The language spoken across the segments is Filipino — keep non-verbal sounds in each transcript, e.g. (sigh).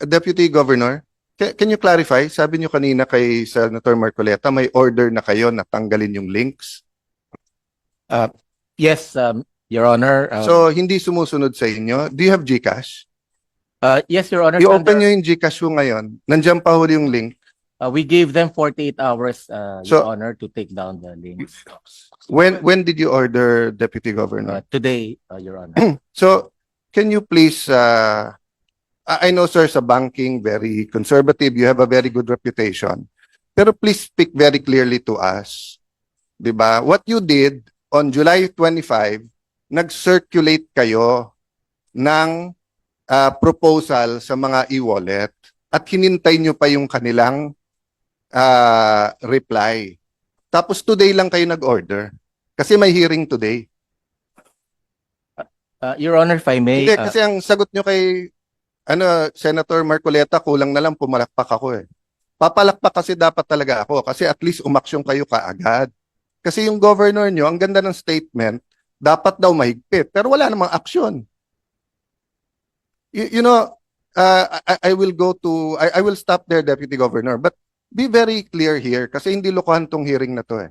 Deputy Governor, ca- can you clarify? Sabi niyo kanina kay Senator Marcoleta, may order na kayo na tanggalin yung links. Yes, um, Your Honor. uh, So, hindi sumusunod sa inyo. Do you have GCash? uh, yes, Your Honor. I-open niyo yung GCash mo ngayon. Nandiyan pa huli yung link. uh, we gave them 48 hours, uh, So- Your Honor, to take down the links. When when did you order, Deputy Uh, Governor? today, uh, Your Honor. (clears throat) So, can you please, uh, I know, sir, sa banking, very conservative. You have a very good reputation. Pero please speak very clearly to us. 'Di ba? What you did on July 25, nag-circulate kayo ng uh, proposal sa mga e-wallet at hinintay nyo pa yung kanilang uh, reply. Tapos today lang kayo nag-order. Kasi may hearing today. Uh, Your Honor, if I may, Hindi, uh, kasi ang sagot nyo kay ano, Senator Marcoleta, kulang na lang pumalakpak ako eh. Papalakpak kasi dapat talaga ako kasi at least umaksyon kayo kaagad. Kasi yung governor nyo, ang ganda ng statement, dapat daw mahigpit. Pero wala namang aksyon. You, you know, uh, I, I will go to, I, I will stop there, Deputy Governor. But be very clear here kasi hindi lokohan tong hearing na to eh.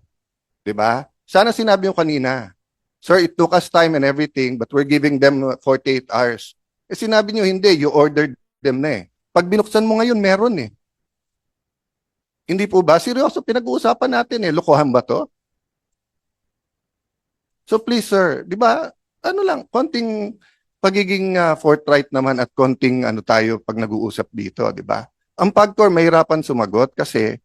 'Di ba? Sana sinabi yung kanina, Sir, it took us time and everything, but we're giving them uh, 48 hours. Eh sinabi nyo, hindi, you ordered them na eh. Pag binuksan mo ngayon, meron eh. Hindi po ba? Seryoso, pinag-uusapan natin eh. Lokohan ba to? So please, sir, di ba, ano lang, konting pagiging uh, forthright naman at konting ano tayo pag nag-uusap dito, di ba? Ang PAGCOR mahirapan sumagot kasi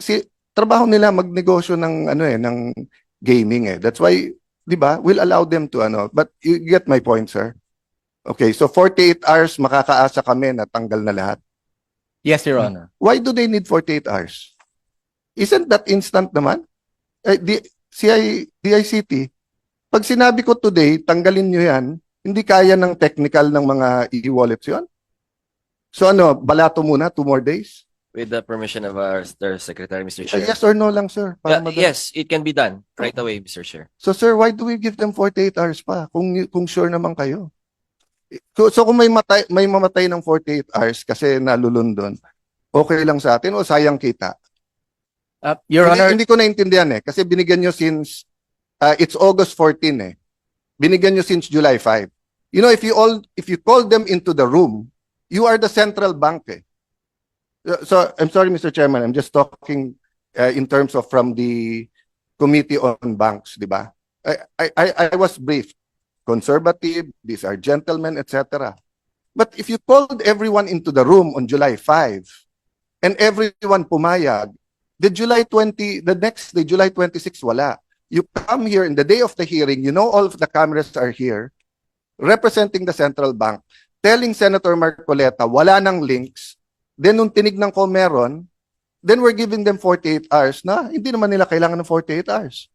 si trabaho nila magnegosyo ng ano eh ng gaming eh. That's why, 'di ba? We'll allow them to ano, but you get my point, sir. Okay, so 48 hours makakaasa kami na tanggal na lahat. yes, Your Honor. Why do they need 48 hours? Isn't that instant naman? Eh, di, CI, DICT, pag sinabi ko today, tanggalin nyo yan, hindi kaya ng technical ng mga e-wallets yun? So ano, balato muna, two more days? With the permission of our Secretary, Mr. Eh, Chair. yes or no lang, sir? Para madali. yes, it can be done right away, Mr. Chair. So sir, why do we give them 48 hours pa kung kung sure naman kayo? So, so kung may matay may mamatay ng 48 hours kasi nalulundon, okay lang sa atin o sayang kita? Uh, Your hindi, Honor, hindi ko naintindihan eh kasi binigyan nyo since uh, it's August 14 eh. Binigyan nyo since July 5. You know if you all if you call them into the room, you are the central bank eh. Uh, So I'm sorry Mr. Chairman, I'm just talking uh, in terms of from the Committee on Banks, di ba? I, I- I was briefed. Conservative, these are gentlemen, etc. But if you called everyone into the room on July 5 and everyone pumayag, the July 20, the next day, July 26, wala. You come here in the day of the hearing, you know all of the cameras are here, representing the central bank, telling Senator Marcoleta, wala nang links. Then nung tinignan ko meron, then we're giving them 48 hours na hindi naman nila kailangan ng 48 hours.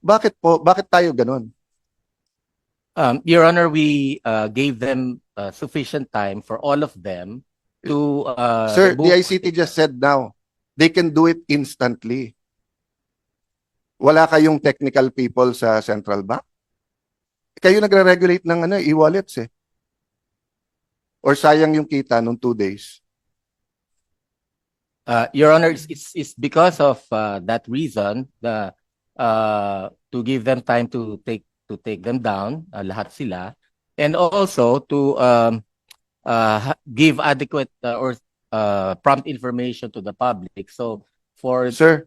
Bakit po? Bakit tayo ganun? um, Your Honor, we uh, gave them uh, sufficient time for all of them to uh, Sir, the ICT just said now, they can do it instantly. Wala kayong technical people sa central bank? Kayo nagre-regulate ng ano, e-wallets eh. Or sayang yung kita nung two days. Uh, Your Honor, it's, it's, it's because of uh, that reason the uh, to give them time to take to take them down, uh, lahat sila, and also to um, uh, give adequate uh, or uh, prompt information to the public. So for Sir,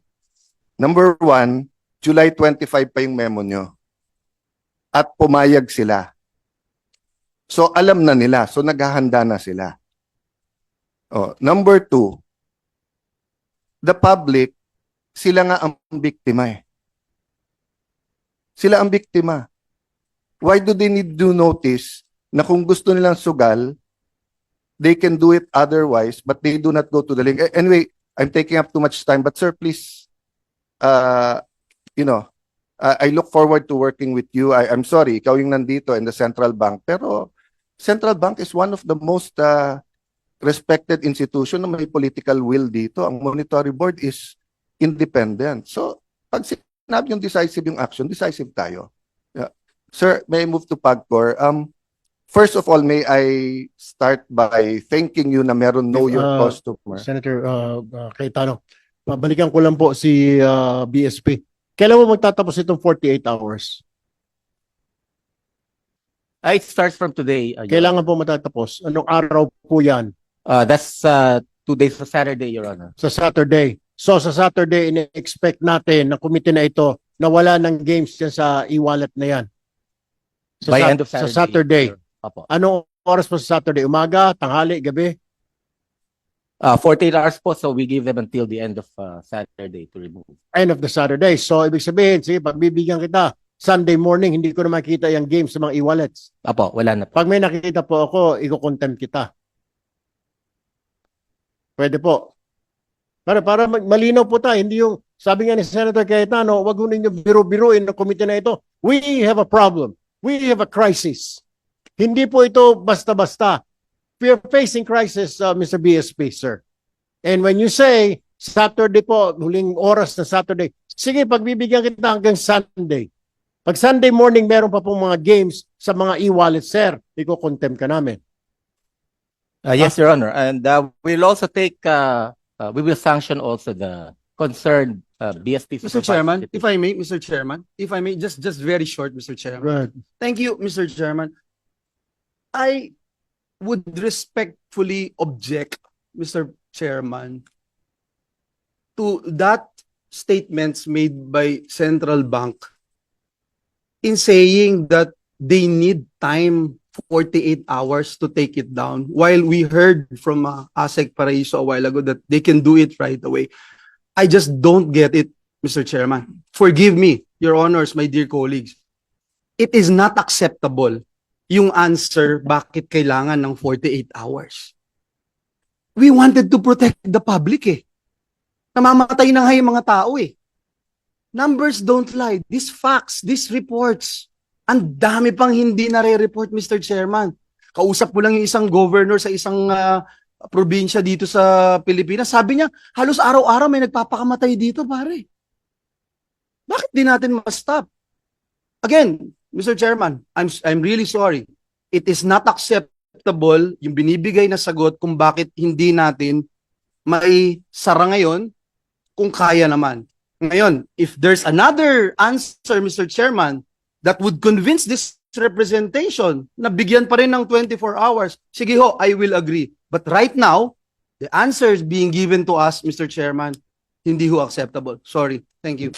number one, July 25 pa yung memo nyo. At pumayag sila. So alam na nila. So naghahanda na sila. Oh, number two, the public, sila nga ang biktima eh. Sila ang biktima. Why do they need to notice na kung gusto nilang sugal, they can do it otherwise, but they do not go to the link. Anyway, I'm taking up too much time, but sir, please, uh, you know, I look forward to working with you. I, I'm sorry, ikaw yung nandito in the central bank, pero central bank is one of the most uh, respected institution na may political will dito. Ang monetary board is independent. So, pag sinabi yung decisive yung action, decisive tayo. Yeah. Sir, may I move to PAGCOR? Um, First of all, may I start by thanking you na meron know your Uh, customer. Senator uh, uh, Cayetano, pabalikan ko lang po si uh, BSP. Kailan mo magtatapos itong 48 hours? Uh, it starts from today. uh, Kailangan po matatapos. Anong araw po yan? Uh, that's uh, two days sa Saturday, Your Honor. Sa Saturday. So sa Saturday, in-expect natin na committee na ito na wala ng games yan sa e-wallet na yan. Sa, By Sat- end of Saturday. Sa Saturday. Opo. Anong oras po sa Saturday? Umaga, tanghali, gabi? Uh, 48 hours po, so we give them until the end of uh, Saturday to remove. End of the Saturday. So ibig sabihin, sige, pagbibigyan kita, Sunday morning, hindi ko na makita yung games sa mga e-wallets. Opo, wala na po. Pag may nakikita po ako, i-contempt kita. Pwede po. Para para malinaw po tayo, hindi yung sabi nga ni Senator Cayetano, wag ninyo biro-biruin ng komite na ito. We have a problem. We have a crisis. Hindi po ito basta-basta. We are facing crisis, uh, Mr. BSP, sir. And when you say Saturday po, huling oras na Saturday, sige, pagbibigyan kita hanggang Sunday. Pag Sunday morning, meron pa pong mga games sa mga e-wallet, sir. Iko-contempt ka namin. Uh, yes, Your Honor. And uh, we'll also take, uh, uh, we will sanction also the concerned uh, BSP. Mr. supervisor. Chairman, if I may, Mr. Chairman, if I may, just, just very short, Mr. Chairman. Right. Thank you, Mr. Chairman. I would respectfully object, Mr. Chairman, to that statements made by Central Bank in saying that they need time 48 hours to take it down while we heard from uh, ASEC Paraiso a while ago that they can do it right away. I just don't get it, Mr. Chairman. Forgive me, Your Honors, my dear colleagues. It is not acceptable yung answer bakit kailangan ng 48 hours. We wanted to protect the public eh. Namamatay na nga yung mga tao eh. Numbers don't lie. These facts, these reports, ang dami pang hindi nare-report, Mr. Chairman. Kausap ko lang yung isang governor sa isang ah, probinsya dito sa Pilipinas. Sabi niya, halos araw-araw may nagpapakamatay dito, pare. Bakit di natin ma-stop? Again, Mr. Chairman, I'm I'm really sorry. It is not acceptable yung binibigay na sagot kung bakit hindi natin mai sara ngayon kung kaya naman. Ngayon, if there's another answer, Mr. Chairman, that would convince this representation na bigyan pa rin ng 24 hours, sige ho, I will agree. But right now, the answers being given to us, Mr. Chairman, hindi ho acceptable. Sorry. Thank you.